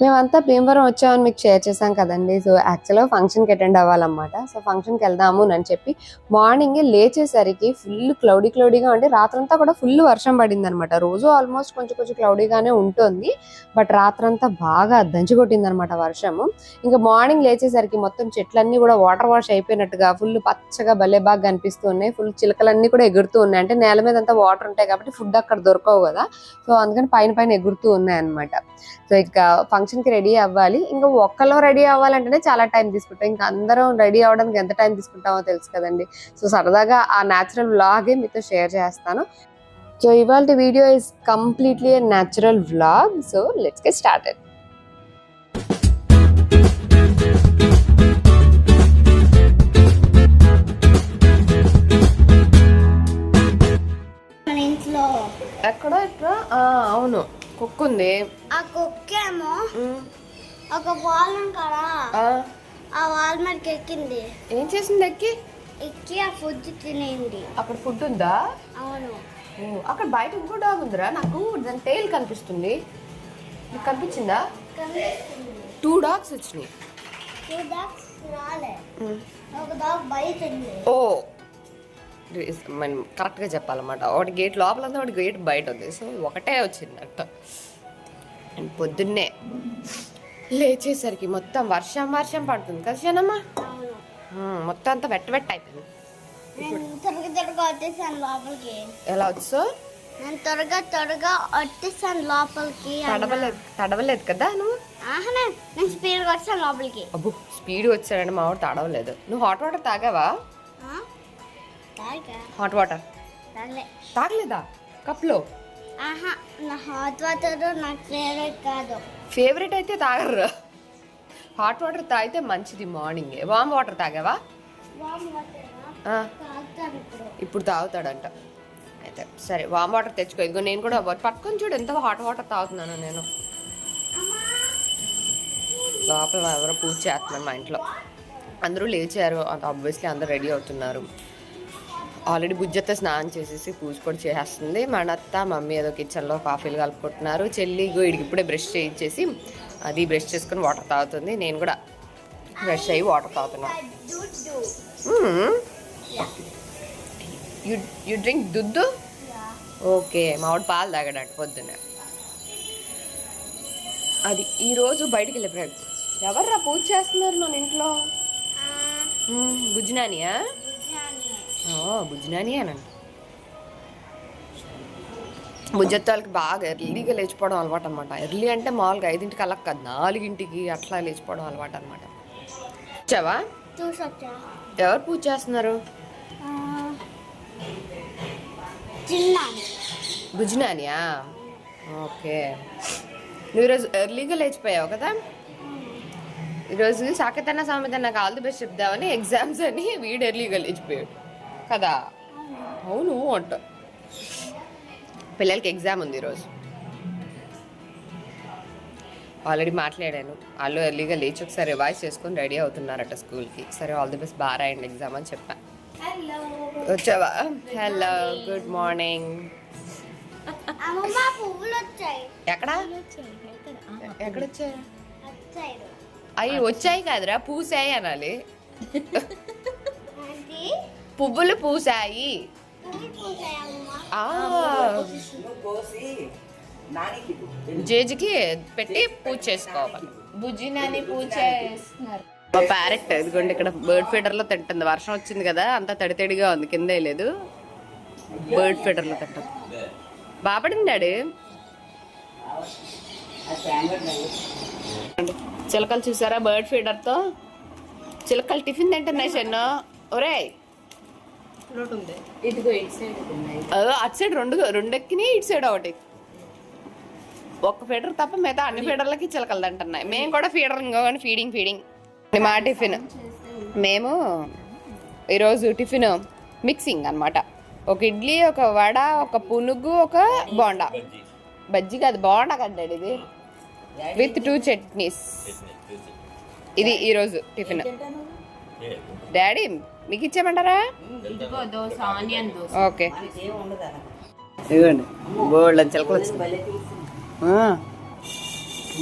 మేమంతా భీమవరం వచ్చామని మీకు షేర్ చేశాం కదండి. సో యాక్చువల్గా ఫంక్షన్కి అటెండ్ అవ్వాలన్నమాట. సో ఫంక్షన్కి వెళ్దాము అని చెప్పి మార్నింగ్ లేచేసరికి ఫుల్ క్లౌడీ క్లౌడీగా ఉండి రాత్రంతా కూడా ఫుల్ వర్షం పడింది అనమాట రోజు ఆల్మోస్ట్ కొంచెం కొంచెం క్లౌడీగానే ఉంటుంది. బట్ రాత్రంతా బాగా దంచి కొట్టింది అనమాట వర్షము. ఇంకా మార్నింగ్ లేచేసరికి మొత్తం చెట్లన్నీ కూడా వాటర్ వాష్ అయిపోయినట్టుగా ఫుల్ పచ్చగా భలే బాగా కనిపిస్తూ ఉన్నాయి. ఫుల్ చిలకలన్నీ కూడా ఎగురుతూ ఉన్నాయి. అంటే నేల మీద అంతా వాటర్ ఉంటాయి కాబట్టి ఫుడ్ అక్కడ దొరకవు కదా. సో అందుకని పైన పైన ఎగురుతూ ఉన్నాయి అనమాట సో ఇంకా ఫంక్షన్ కి రెడీ అవ్వాలి. ఇంకా ఒక్కలో రెడీ అవ్వాలంటేనే చాలా టైం తీసుకుంటాం. ఇంకా అందరం రెడీ అవ్వడానికి ఎంత టైం తీసుకుంటామో తెలుసు కదండి. సో సరదాగా ఆ న్యాచురల్ వ్లాగే మీతో షేర్ చేస్తాను. సో ఇవాళ video is completely natural vlog. So let's get started. ఇంట్లో ఎక్కడ ఎక్కడ? అవును. కుక్ ఉంది ఆ కుక్కేమో ఒక వాల్ కదా ఆ. వాల్ మీదకి ఎక్కింది. ఏం చేసింది ఎక్కి? ఎక్కి ఆ ఫుడ్ తినేయండి అక్కడ ఫుడ్ ఉందా? అవును. అక్కడ బయట ఇంకో డాగ్ ఉందిరా. నాకు దాని టైల్ కనిపిస్తుంది. నీకు కనిపించిందా? టూ డాగ్స్ వచ్చినాయి. టూ డాగ్స్ రాలే. ఒక డాగ్ బయట ఓ. మనం కరెక్ట్గా చెప్పాలన్నమాట. ఒకటి గేట్ లోపల ఉంది ఒకటి గేట్ బయట ఉంది సో ఒకటే వచ్చింది అట్ట. అండ్ పొద్దున్నే లేచేసరికి మొత్తం వర్షం వర్షం పడుతుంది కదా శనమ్మా? మొత్తం అంతా వెట్ట వెట్ట అయిపోయింది. ఎలా వచ్చో నేను త్వరగా త్వరగా వచ్చేసాను లోపలికి. తడవలేదు తడవలేదు కదా నువ్వు? నేను స్పీడ్గా వచ్చాను లోపలికి. అబ్బో స్పీడ్ వచ్చాడండి మా వాడు తడవలేదు. నువ్వు హాట్ వాటర్ తాగావా? హాట్ వాటర్ తాగలే. తాగలేదా? కప్లో హాట్ వాటర్ నాకు ఫేవరెట్ కాదు. ఫేవరెట్ అయితే తాగరు హాట్ వాటర్ తాగితే మంచిది మార్నింగ్ వామ్ వాటర్ తాగావా? ఇప్పుడు. తాగుతాడంట. అయితే సరే వామ్ వాటర్ తెచ్చుకో. ఇదిగో నేను కూడా పట్టుకొని చూడు ఎంత హాట్ వాటర్ తాగుతున్నాను నేను. లోపల ఎవరో పూజ చేస్తున్నారు మా ఇంట్లో. అందరూ లేచారు. అంత ఆబ్వియస్లీ అందరూ రెడీ అవుతున్నారు. ఆల్రెడీ బుజ్జత్త స్నానం చేసేసి పూజ కూడా చేసేస్తుంది. మనత్త మమ్మీ ఏదో కిచెన్లో కాఫీలు కలుపుకుంటున్నారు. చెల్లి వీడికి ఇప్పుడే బ్రష్ చేయించేసి అది బ్రష్ చేసుకొని వాటర్ తాగుతుంది. నేను కూడా బ్రష్ అయ్యి వాటర్ తాగుతున్నాను యు యు డ్రింక్ దుద్దు? ఓకే మావాడు పాలు తాగాడు పొద్దున్న. అది ఈరోజు బయటికి వెళ్ళిపోయాడు. ఎవర్రా పూజ చేస్తున్నారు మన ఇంట్లో? బుజ్జినానియా ఓ బుజ్జినానియానండి బుజ్జత్త వాళ్ళకి బాగా ఎర్లీగా లేచిపోవడం అలవాటు అనమాట ఎర్లీ అంటే మామూలుగా ఐదింటికి అలా కాదు నాలుగింటికి అట్లా లేచిపోవడం అలవాటు అనమాట వచ్చావా ఎవరు పూజ చేస్తున్నారు? బుజ్జినానియా? ఓకే. నువ్వు ఈరోజు ఎర్లీగా లేచిపోయావు కదా? ఈరోజు సాకెతన్న సామెత నాకు ఆల్ ది బెస్ట్ చెప్దామని ఎగ్జామ్స్ అని వీడు ఎర్లీగా లేచిపోయాడు. కదా. అవును అంట. పిల్లలకి ఎగ్జామ్ ఉంది ఈరోజు. ఆల్రెడీ మాట్లాడాను. వాళ్ళు ఎర్లీగా లేచి ఒకసారి రివైజ్ చేసుకొని రెడీ అవుతున్నారట స్కూల్కి. సరే ఆల్ ది బెస్ట్. బాగా రాయండి ఎగ్జామ్ అని చెప్పా. హలో వచ్చావా? హలో గుడ్ మార్నింగ్ ఎక్కడ? ఎక్కడ వచ్చాయి వచ్చాయి అవి వచ్చాయి కాదురా పూసాయి అనాలి. పువ్వులు పూసాయి జేజికి పెట్టి పూజ చేసుకోవాలి. బుజ్జి నాని పూజ చేస్తున్నారు. మా ప్యారెట్ ఇదిగోండి ఇక్కడ బర్డ్ ఫీడర్లో తింటుంది. వర్షం వచ్చింది కదా అంతా తడి తడిగా ఉంది కింద లేదు. బర్డ్ ఫీడర్లో తింటుంది. బాపడింది డాడీ చిలకలు చూసారా బర్డ్ ఫీడర్తో చిలకలు టిఫిన్ తింటున్నాయి చెన్నో. అదో అటు సైడ్ రెండు రెండు ఎక్కినాయి ఇటు సైడ్ ఒకటి. ఒక్క ఫీడర్ తప్ప మిగతా అన్ని ఫీడర్లకి చిలకలు తింటున్నాయి మేము కూడా ఫీడర్ ఇంకోని ఫీడింగ్ ఫీడింగ్. మా టిఫిన్. మేము ఈరోజు టిఫిన్ మిక్సింగ్ అన్నమాట. ఒక ఇడ్లీ ఒక వడ ఒక పునుగు ఒక బోండా. బజ్జీ కాదు బోండా కదా ఇది. With two chutneys. ఇది ఈరోజు టిఫిన్. డాడీ మీకు ఇచ్చేయమంటారా ఓకే. ఇదిగోండి గోల్డ్ అని చిలకలు.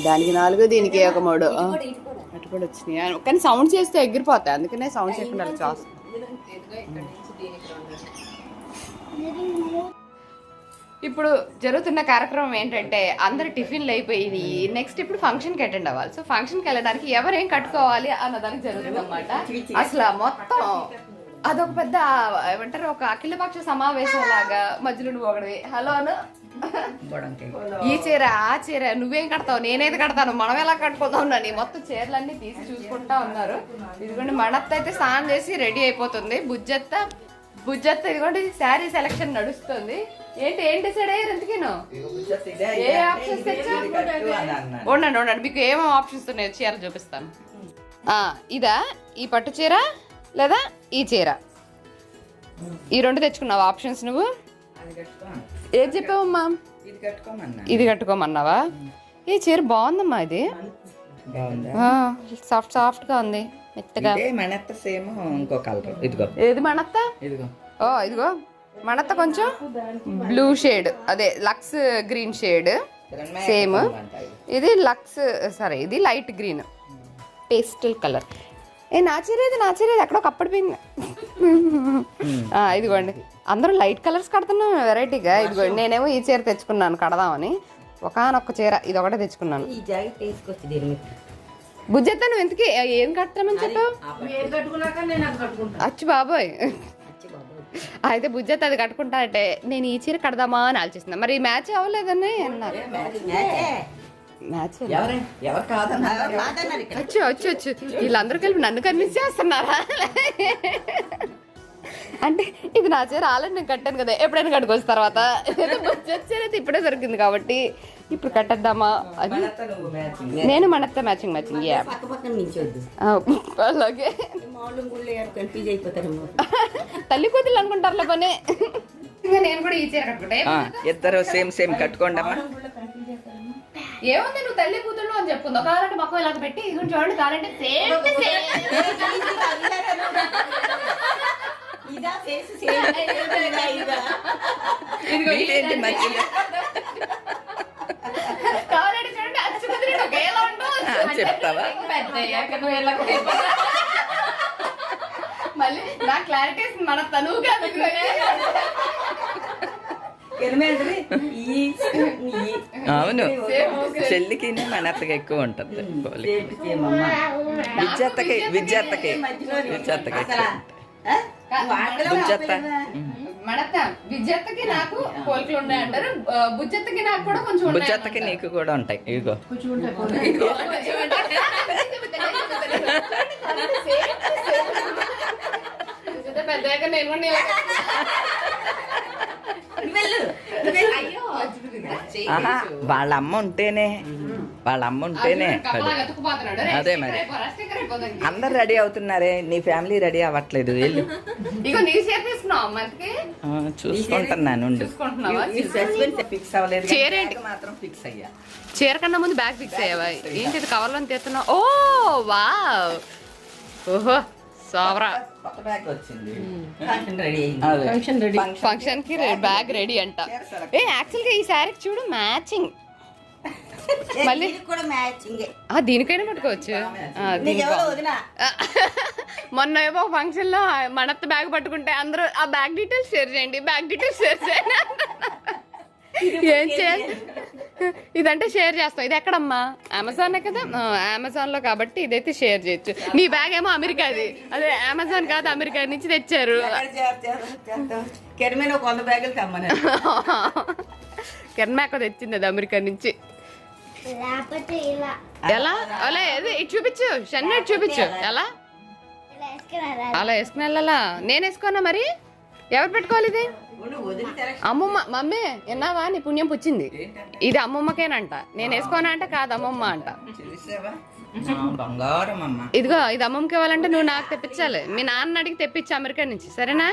దానికి నాలుగు దీనికి ఒక మూడు. అటు కూడా వచ్చినాయి. కానీ సౌండ్ చేస్తే ఎగిరిపోతాయి. అందుకనే సౌండ్ చేయకుండా చేస్తాం ఇప్పుడు జరుగుతున్న కార్యక్రమం ఏంటంటే అందరు టిఫిన్లు అయిపోయింది. నెక్స్ట్ ఇప్పుడు ఫంక్షన్కి అటెండ్ అవ్వాలి. సో ఫంక్షన్కి వెళ్ళడానికి ఎవరేం కట్టుకోవాలి అన్న దానికి జరుగుతుంది అనమాట అసలు మొత్తం అదొక పెద్ద ఏమంటారు ఒక అఖిలపక్ష సమావేశం లాగా మధ్యలో నువ్వు ఒకటి హలో అను. ఈ చీర ఆ చీర నువ్వేం కడతావు? నేనేది కడతాను. మనం ఎలా కట్టుకుందాం? అని మొత్తం చీరలన్నీ తీసి చూసుకుంటా ఉన్నారు. ఇదిగోండి మణత్త అయితే స్నానం చేసి రెడీ అయిపోతుంది. బుజ్జత్త బుజ్జత్త ఇదిగోండి శారీ సెలక్షన్ నడుస్తుంది. ఏంటి ఏం డిసైడ్ అయ్యారు ఎందుకేను ఏ ఆప్షన్స్ ఉండండి ఉండండి మీకు ఏమేమి ఆప్షన్స్ ఉన్నాయో చీర చూపిస్తాను. ఆ, ఇదా? ఈ పట్టు చీర లేదా ఈ చీర? ఈ రెండు తెచ్చుకున్నావు ఆప్షన్స్ నువ్వు? ఏది చెప్పావమ్మా ఇది కట్టుకోమన్నా ఇది కట్టుకోమన్నావా? ఈ చీర బాగుందమ్మా ఇది. బాగుందా? సాఫ్ట్ సాఫ్ట్గా ఉంది మెత్తగా. ఇదే మనత్త సేమ్ ఇంకో కలర్ ఇదిగో. ఏది మణత్త ఇదిగో. ఓ ఇదిగో. మణత్త కొంచెం బ్లూ షేడ్ అదే లక్స్ గ్రీన్ షేడ్. సేమ్. ఇది లక్స్ సరే ఇది లైట్ గ్రీన్. Pastel colour. ఏ నా చీర ఇది నా చీర ఇది ఎక్కడో కప్పడిపోయింది ఆ, ఇదిగోండి. అందరూ లైట్ కలర్స్ కడుతున్నాం వెరైటీగా. ఇదిగోండి నేనేమో ఈ చీర తెచ్చుకున్నాను కడదామని. ఒకనొక్క చీర ఇది ఒకటే తెచ్చుకున్నాను. ఈ జాకెట్ బుజ్జెత్త నువ్వు ఎందుకు ఏం కడతామని చెప్పావు? ఏది కట్టుకున్నాక నేను అది కట్టుకుంటాను అచ్చు బాబోయ్. అయితే బుజ్జెత్త అది కట్టుకుంటా అంటే నేను ఈ చీర కడదామా అని ఆలోచిస్తున్నా. మరి మ్యాచ్ అవ్వలేదని అన్నారు. మ్యాచ్ వచ్చు వచ్చు వచ్చు వీళ్ళందరూ కలిపి నన్ను కన్విన్స్ చేస్తున్నారా? అంటే ఇది నా చీర ఆల్రెడీ నేను కట్టాను కదా ఎప్పుడైనా కట్టుకోవచ్చు తర్వాత. చీర అయితే ఇప్పుడే దొరికింది కాబట్టి ఇప్పుడు కట్టేద్దామా? మనత్త మ్యాచింగ్ నేను మనతో మ్యాచింగ్ మ్యాచింగ్ అలాగే. తల్లి కూతురు అనుకుంటారులే పని. నేను కూడా ఈ చీర కట్టుకుంటా ఇద్దరు సేమ్ సేమ్ కట్టుకోండి అమ్మా. ఏముంది నువ్వు తల్లి కూతురు అని చెప్పుంది ఒక కాలంటే మొక్క ఇలా పెట్టి ఇది చూడండి కాలంటే సేమ్ ఇదా ఫేస్ సేమ్ ఇదా మీరేంటి మధ్యలో? కావాలంటే చూడండి అచ్చు కుదిరి ఒకేలా ఉండవు ఆ, చెప్తావా? మళ్ళీ నా క్లారిటీ మన తనువు కాదు ఎనిమిది ఈ ఈ. అవును. చెల్లికి మనత్తకి ఎక్కువ ఉంటుంది. విద్యార్థకి విద్యార్థకి విద్యార్థకి. బుజ్జత్త? మడత విద్యార్థకి నాకు పోలికలు ఉన్నాయి అంటారు బుజ్జత్తకి నాకు కూడా కొంచెం ఉన్నాయి బుజ్జత్తకి నీకు కూడా ఉంటాయి. ఇదిగో. నేను కూడా వెళ్ళు, అమ్మ ఉంటేనే. వాళ్ళ అమ్మ ఉంటేనే అదే. మరి. అందరు రెడీ అవుతున్నారే. నీ ఫ్యామిలీ రెడీ అవ్వట్లేదు. వెళ్ళు. ఇగో నీ షేర్ తీసుకున్నావు అమ్మాయికి? ఆ, చూసుకుంటున్నాను. చూసుకుంటున్నావా ఫిక్స్ అవ్వలేదు చీర ఏంటి? బ్యాగ్ మాత్రం ఫిక్స్ అయ్యా. చీర కన్నా ముందు బ్యాగ్ ఫిక్స్ అయ్యావా? ఏంటి ఇది కవర్లో తీస్తున్నావు ఓ వావ్! ఓహో సోవరా. కొత్త బ్యాగ్ వచ్చింది. ఫంక్షన్ రెడీ అయింది. అదే. ఫంక్షన్ రెడీ ఫంక్షన్కి బ్యాగ్ రెడీ అంట. ఏ యాక్చువల్గా ఈ శారీకి చూడు మ్యాచింగ్ మళ్ళీ- ఆ దీనికైనా పట్టుకోవచ్చు. మొన్న ఏమో ఫంక్షన్లో మనత్త బ్యాగ్ పట్టుకుంటే అందరూ ఆ బ్యాగ్ డీటెయిల్స్ షేర్ చేయండి బ్యాగ్ డీటెయిల్స్ షేర్ చేయండి ఏం చేయాలి? ఇదంటే షేర్ చేస్తాం. ఇది ఎక్కడమ్మా? అమెజాన్ కదా? అమెజాన్లో కాబట్టి ఇదైతే షేర్ చేయొచ్చు. నీ బ్యాగ్ ఏమో అమెరికాది అదే. అమెజాన్ కాదు అమెరికా నుంచి తెచ్చారు. తెమ్మని కెర్మాక తెచ్చింది అది అమెరికా నుంచి. ఎలా? అలా ఏది? ఇటు చూపించు. షన్న ఇటు చూపించు. ఎలా? అలా వేసుకుని వెళ్ళాలా? నేను వేసుకోనా మరి? ఎవరు పెట్టుకోవాలి ఇది? అమ్మమ్మ మమ్మీ విన్నావా? నీ పుణ్యం పుచ్చింది. ఇది అమ్మమ్మకేనంట. నేను వేసుకోనా అంటే కాదు అమ్మమ్మ అంట. ఇదిగో ఇది అమ్మమ్మకి ఇవ్వాలంటే నువ్వు నాకు తెప్పించాలి. మీ నాన్న అడిగి తెప్పించు అమెరికా నుంచి. సరేనా?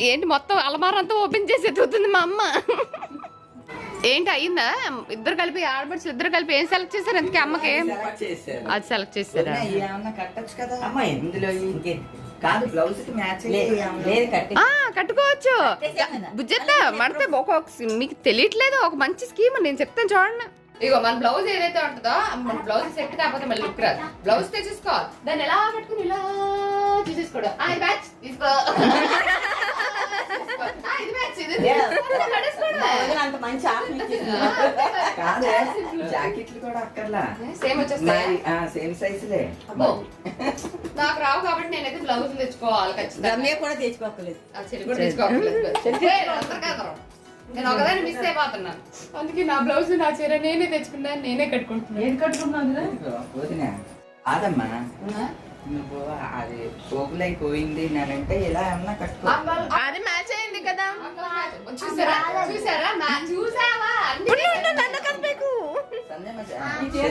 ఏంటి మొత్తం అలమార అంతా ఓపెన్ చేసి ఎత్తుతుంది మా అమ్మ. ఏంటి అయిందా ఇద్దరు కలిపి ఆడబడిచి ఇద్దరు కలిపి ఏం సెలెక్ట్ చేశారు ఎందుకే అమ్మకి? అది సెలెక్ట్ చేశారా. వదినా, ఏమన్నా కట్టొచ్చు కదా. అమ్మ ఇందులో ఈ- ఇంకేంటి కాదు బ్లౌజ్కి మ్యాచ్ లేదు లేదు కట్టి. ఆ కట్టుకోవచ్చు. బుజ్జెత్త మడితే ఒక మీకు తెలియట్లేదు ఒక మంచి స్కీమ్ నేను చెప్తాను చూడండి. ఇగో మన బ్లౌజ్ ఏదైతే ఉంటుందో మన బ్లౌజ్ సెట్ కాకపోతే మళ్ళీ లుక్ రాదు. బ్లౌజ్ తెచ్చేసుకోవాలి దాన్ని ఎలా పెట్టుకుని ఇలా తీసేసుకోవడం ఆ, ఇది మ్యాచ్ తీసుకో. జాకెట్లు కూడా అక్కర్లా. సేమ్ వచ్చేస్తాయి? సేమ్ సైజులే నాకు రావు కాబట్టి నేనైతే బ్లౌజ్ తెచ్చుకోవాలి ఖచ్చితంగా. రమ్య కూడా తెచ్చుకోకలేదు ఆ నేను ఒకదాన్ని మిస్ అయిపోతున్నాను. అందుకే నా బ్లౌజ్ నా చీర నేనే తెచ్చుకున్నాను నేనే కట్టుకుంటున్నాను ఏం కట్టుకున్నాను కాదమ్మా నువ్వు అది పోగులై పోయింది నేనంటే ఇలా ఏమన్నా కట్టుకో. అది మ్యాచ్ అయింది కదా. చూసారా? చూసారా? మ్యాచ్ చూసావా? నన్ను కనిపెకు సంధ్య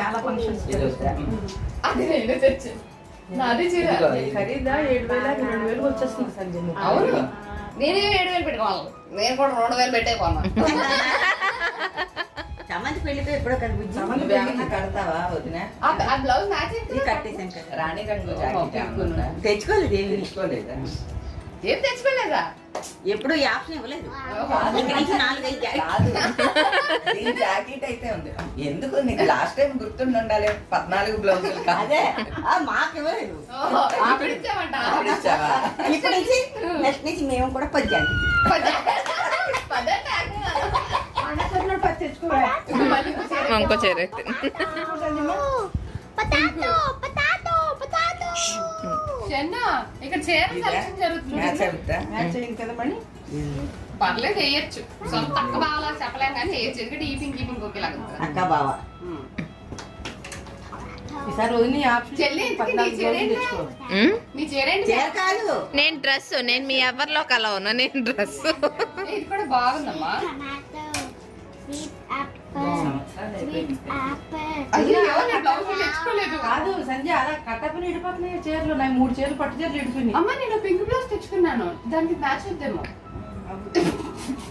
చాలా ఫంక్షన్స్? అది నేను తెచ్చు నాది చీర. ఖరీదా? ఏడు వేల రెండు వేలు వచ్చేస్తుంది సంజయ్. అవును. నేనే ఏడు వేలు పెట్టుకోవాలి. నేను కూడా రెండు వేలు పెట్టే కొన్నాను చమంతి పెళ్ళితో ఎప్పుడో కనిపించింది. నువ్వేమన్నా కడతావా వదిన? ఆ బ్లౌజ్ మ్యాచ్ అయింది ఇది కట్టేసాను కదా రాణి రంగు? తెచ్చుకోలేదు ఏమి? తెచ్చుకోలేదా? ఏం తెచ్చుకోలేదా? ఎప్పుడు ఈ ఆప్షన్ ఇవ్వలేదు. ఇక్కడ జాకెట్ అయితే ఉంది. ఎందుకు? నీకు లాస్ట్ టైం గుర్తుండి ఉండాలి. పద్నాలుగు బ్లౌజులు కాదు. అదే. ఆ, మాకు ఇవ్వలేదు. ఇప్పుడు ఇప్పుడు నుంచి నెక్స్ట్ నుంచి మేము కూడా పది జాకెట్. ఇంకో చీర పొటాటో చెన్న ఇక్కడ చీర సెలక్షన్ జరుగుతుంది. మ్యాచ్ అవుతా పర్లేదు వేయచ్చు సొంత చెప్పలేం కానీ వేయచ్చు ఎందుకంటే ఈ పింక్ ఈ పింక్ ఒకేలాగా. అక్క బావ. నేను డ్రెస్ నేను మీ ఎవరిలో కల ఉన్నా నేను డ్రెస్ ఇది కూడా బాగుందమ్మా. Tomato sweet apple sweet apple అయ్యో నేను బ్లౌజ్ తెచ్చుకోలేదు. కాదు సంజయ్ అలా కట్టపని ఇడిపోతున్నాయి చీరలు. నాకు మూడు చీరలు పట్టు చీరలు ఇడిపోయినాయి. అమ్మ నేను పింక్ బ్లౌజ్ తెచ్చుకున్నాను. దానికి మ్యాచ్ అవుతేమో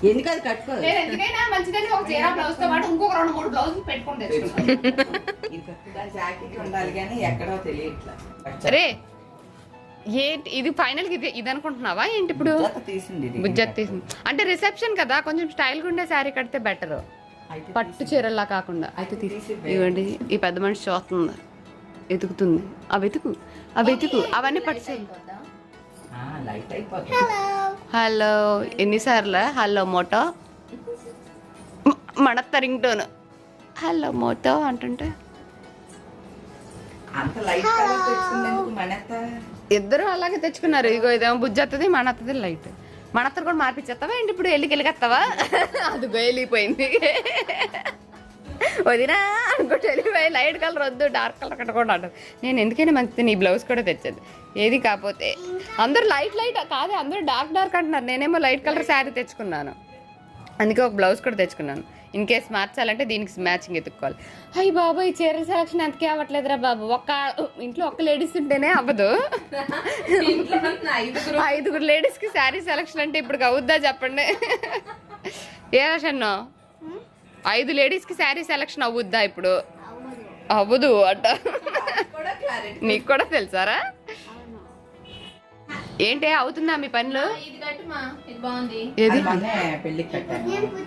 ఎందుకు అది కట్టుకో? నేను ఎందుకైనా మంచిదని ఒక చీర బ్లౌజ్తో పాటు ఇంకొక రెండు మూడు బ్లౌజులు పెట్టుకుని తెచ్చుకున్నాను. దాని జాకెట్ ఉండాలి కానీ ఎక్కడో తెలియట్లా. రే ఏంటి? ఇది ఫైనల్ ఇది ఇది అనుకుంటున్నావా? ఏంటి ఇప్పుడు. బుజ్జత్ తీసింది అంటే రిసెప్షన్ కదా? కొంచెం స్టైల్గా ఉండే శారీ కడితే బెటర్ పట్టు చీరల్లా కాకుండా. అయితే తీసి ఇవ్వండి ఈ పెద్ద మనిషి చూస్తుంది. ఎతుకుతుంది. ఆ వెతుకు ఆ వెతుకు అవన్నీ పట్టు చీరలు. ఆ, లైట్ అయిపోతుంది హలో ఎన్నిసార్లు? Hello Moto. మడత్త ringtone hello Moto అంటుంటే. అంత లైట్ కలర్ తెచ్చుకునేందుకు మనెత్త ఇద్దరు అలాగే తెచ్చుకున్నారు. ఇగో ఇదేమో బుజ్జత్తది మనత్తది లైట్. మనత్తది కూడా మార్పిచ్చేస్తావా? ఏంటి ఇప్పుడు వెళ్ళి వెళ్ళిగత్తావా అది వెళ్ళిపోయింది వదినా అనుకుంటే వెళ్ళిపోయి లైట్ కలర్ వద్దు డార్క్ కలర్ కట్టకుండా అంటారు నేను ఎందుకైనా మంచిది నీ బ్లౌజ్ కూడా తెచ్చేది. ఏది కాకపోతే. అందరూ లైట్ లైట్ కాదు అందరూ డార్క్ డార్క్ అంటున్నారు. నేనేమో లైట్ కలర్ శారీ తెచ్చుకున్నాను. అందుకే ఒక బ్లౌజ్ కూడా తెచ్చుకున్నాను. ఇన్ కేస్ మార్చాలంటే దీనికి మ్యాచింగ్ ఎత్తుక్కోవాలి. అయ్యి బాబు ఈ చీరల సెలక్షన్ ఎంతకే అవ్వట్లేదురా బాబు. ఒక్క ఇంట్లో ఒక్క లేడీస్ ఉంటేనే అవ్వదు. ఐదుగురు. లేడీస్కి శారీ సెలక్షన్ అంటే ఇప్పుడు అవుద్దా చెప్పండి. ఏ రషన్నో? ఐదు లేడీస్కి శారీ సెలక్షన్ అవ్వుద్దా ఇప్పుడు? అవ్వదు అంట. నీకు కూడా తెలుసారా? ఏంటి అవుతుందా మీ పనులు? ఏది?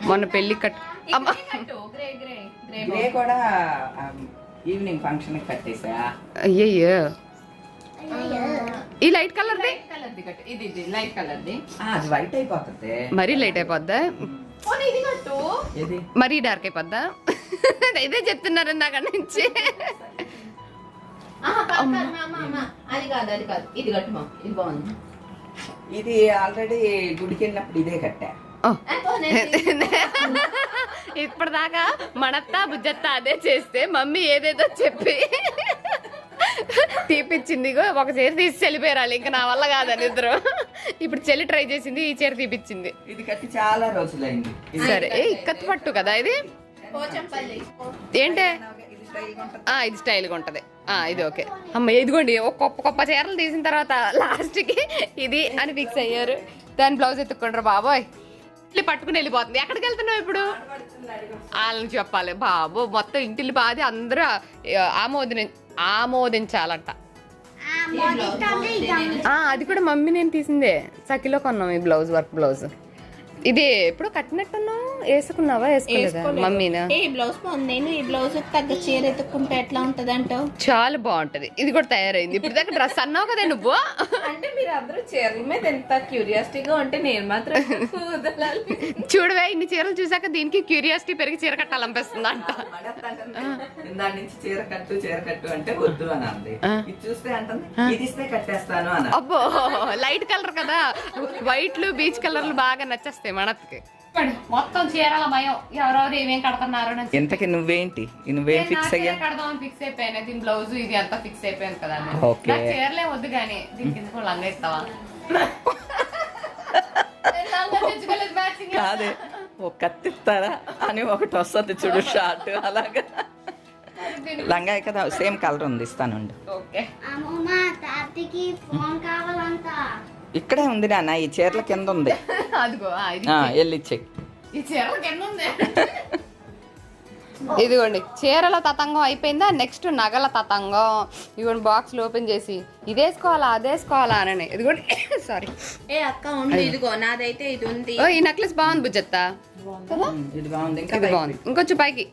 మొన్నే పెళ్ళి కట్ గ్రే గ్రే గ్రే గ్రే కూడా ఈవినింగ్ ఫంక్షన్కి కట్టేసా? అయ్యయ్యో. ఈ లైట్ కలర్ది లైట్ కలర్ది కట్టు. ఇది ఇది లైట్ కలర్ది ఆ, అది వైట్ అయిపోతుంది. మరీ లైట్ అయిపోద్దా? పోనీ ఇది కట్టు. ఏది? మరీ డార్క్ అయిపోద్దా? ఇదే చెప్తున్నారు ఇందాక నుంచి. అది కాదు అది కాదు. ఇది కట్టుమా ఇది బాగుంది. ఇది ఆల్రెడీ గుడికి వెళ్ళినప్పుడు ఇదే కట్టా. ఇప్పటిదాకా మనత్త బుజ్జత్త అదే చేస్తే మమ్మీ ఏదేదో చెప్పి తీపిచ్చింది ఒక చీర తీసి చెల్లిపోయారు ఇంకా నా వల్ల కాదని ఇద్దరు. ఇప్పుడు చెల్లి ట్రై చేసింది ఈ చీర తీపిచ్చింది. ఇది కట్టి చాలా రోజులైంది. సరే ఏ ఇక్కత్ పట్టు కదా ఇది? పోచంపల్లి. ఏంటే? ఇది స్టైల్గా ఉంటుంది. ఆ ఇది స్టైల్గా ఉంటది. ఆ ఇది ఓకే. అమ్మ ఇదిగోండి ఒక గొప్ప గొప్ప చీరలు తీసిన తర్వాత లాస్ట్కి ఇది అని ఫిక్స్ అయ్యారు. దాని బ్లౌజ్ ఎత్తుక్కుంటారు బాబోయ్. ఇల్లు పట్టుకుని వెళ్ళిపోతుంది. ఎక్కడికి వెళ్తున్నావు ఇప్పుడు? వాళ్ళని చెప్పాలి. బాబు మొత్తం ఇంటిల్లి బాధి అందరూ ఆమోదిన ఆమోదించాలంట. అది కూడా మమ్మీ నేను తీసిందే. సఖిలో కొన్నాం ఈ బ్లౌజ్ వర్క్ బ్లౌజ్. ఇది ఎప్పుడు కట్టినట్టున్నావు? వేసుకున్నావా? వేసుకోలేదా? మమ్మీనా? ఏ ఈ బ్లౌజ్ బాగుంది. నేను ఈ బ్లౌజ్ తగ్గ చీర ఎత్తుకుంటే ఎట్లా ఉంటది అంటావు? చాలా బాగుంటది. ఇది కూడా తయారైంది. ఇప్పుడు దాకా డ్రెస్ అన్నావు కదా నువ్వు? అంటే మీరు అందరూ చీరల మీద ఎంత క్యూరియాసిటీగా ఉంటే నేను మాత్రం చూడవే ఇన్ని చీరలు చూసాక దీనికి క్యూరియాసిటీ పెరిగి చీర కట్టాలనిపిస్తుంది అంట. దాని నుంచి చీర కట్టు చీర కట్టు అంటే వద్దు అని అంది. ఇది చూస్తే అంటుంది ఇది ఇస్తే కట్టేస్తాను అని అబ్బో లైట్ కలర్ కదా. వైట్లు బీచ్ కలర్లు బాగా నచ్చేస్తాయి మనకి మొత్తం చీరల మయం ఎవరెవరు ఏమేం కడుతున్నారు ఇంతకి నువ్వేంటి? నువ్వేం ఫిక్స్ అయ్యా? కడదాం ఫిక్స్ అయిపోయాను. దీని బ్లౌజ్ ఇది అంతా ఫిక్స్ అయిపోయాను కదా. ఓకే. చీరలే వద్దు కానీ దీనికి ఎందుకు లంగా ఇస్తావా. కాదే ఒక కత్తిస్తారా అని ఒకటి వస్తుంది చూడు షార్ట్ అలాగా. లంగా కదా సేమ్ కలర్ ఉంది ఇస్తానుండు ఓకే. ఫోన్ కావాలంట. ఇక్కడే ఉంది నాన్న ఈ చీరల కింద ఉంది. అదిగో ఆ, ఇది ఆ, వెళ్ళి ఇచ్చేయి. ఈ చీరల కింద ఉంది. ఇదిగోండి చీరల తతంగం అయిపోయిందా? నెక్స్ట్ నగల తతంగం. ఇదిగోండి బాక్స్ ఓపెన్ చేసి ఇది వేసుకోవాలా అది వేసుకోవాలా అని ఇదిగోండి సారీ ఏ అక్క ఉంది ఇదిగో నాదైతే ఇది ఉంది. ఓ ఈ నెక్లెస్ బాగుంది బుజ్జత్త. కదా ఇది బాగుంది. ఇంకా ఇది బాగుంది. ఇంకొంచెం పైకి.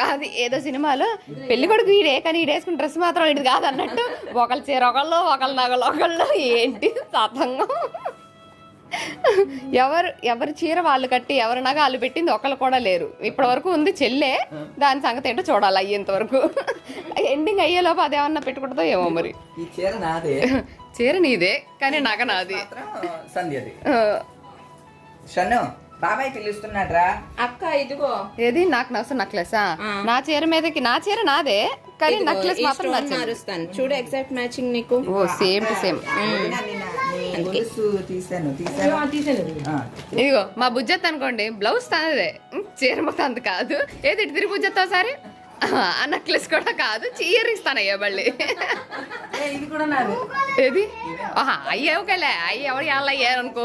కాదు ఏదో సినిమాలో పెళ్ళి కొడుకు ఈడే కానీ ఈడేసుకున్న డ్రెస్ మాత్రం ఇది కాదు అన్నట్టు ఒకళ్ళ చీర ఒకళ్ళు ఒకళ్ళ నగలు ఒకళ్ళు ఏంటి తతంగం ఎవరు ఎవరి చీర వాళ్ళు కట్టి ఎవరి నగ వాళ్ళు పెట్టింది ఒకళ్ళు కూడా లేరు. ఇప్పటి వరకు ఉంది చెల్లె. దాని సంగతి ఏంటో చూడాలి అయ్యేంత వరకు. ఎండింగ్ అయ్యేలోపు అదేమన్నా పెట్టుకుంటుందో ఏమో మరి. ఈ చీర నాదే. చీర నీదే కానీ నగ నాది. సంధ్యది. బాబాయ్ పిలుస్తున్నాడ్రా. అక్క ఇదిగో. ఏది? నాకు నచ్చు నక్లెసా నా చీర మీదకి నా చీర నాదే. కానీ నక్లెస్ మాత్రం మారుస్తాను. చూడు ఎగ్జాక్ట్ మ్యాచింగ్ నీకు. ఓ సేమ్ టు సేమ్ ఇదిగో మా బుజ్జత్ అనుకోండి బ్లౌజ్ తనదే. చీర మొత్తం అంత కాదు. ఏది ఇటు తిరిగి బుజ్జత్ ఒకసారి? ఆ నెక్లెస్ కూడా కాదు. చీర ఇస్తానయ్యా మళ్ళీ. ఇది కూడా నాది. ఏది? ఆహా అయ్యే ఒకలే అయ్యి ఎవరు అయ్యారు అనుకో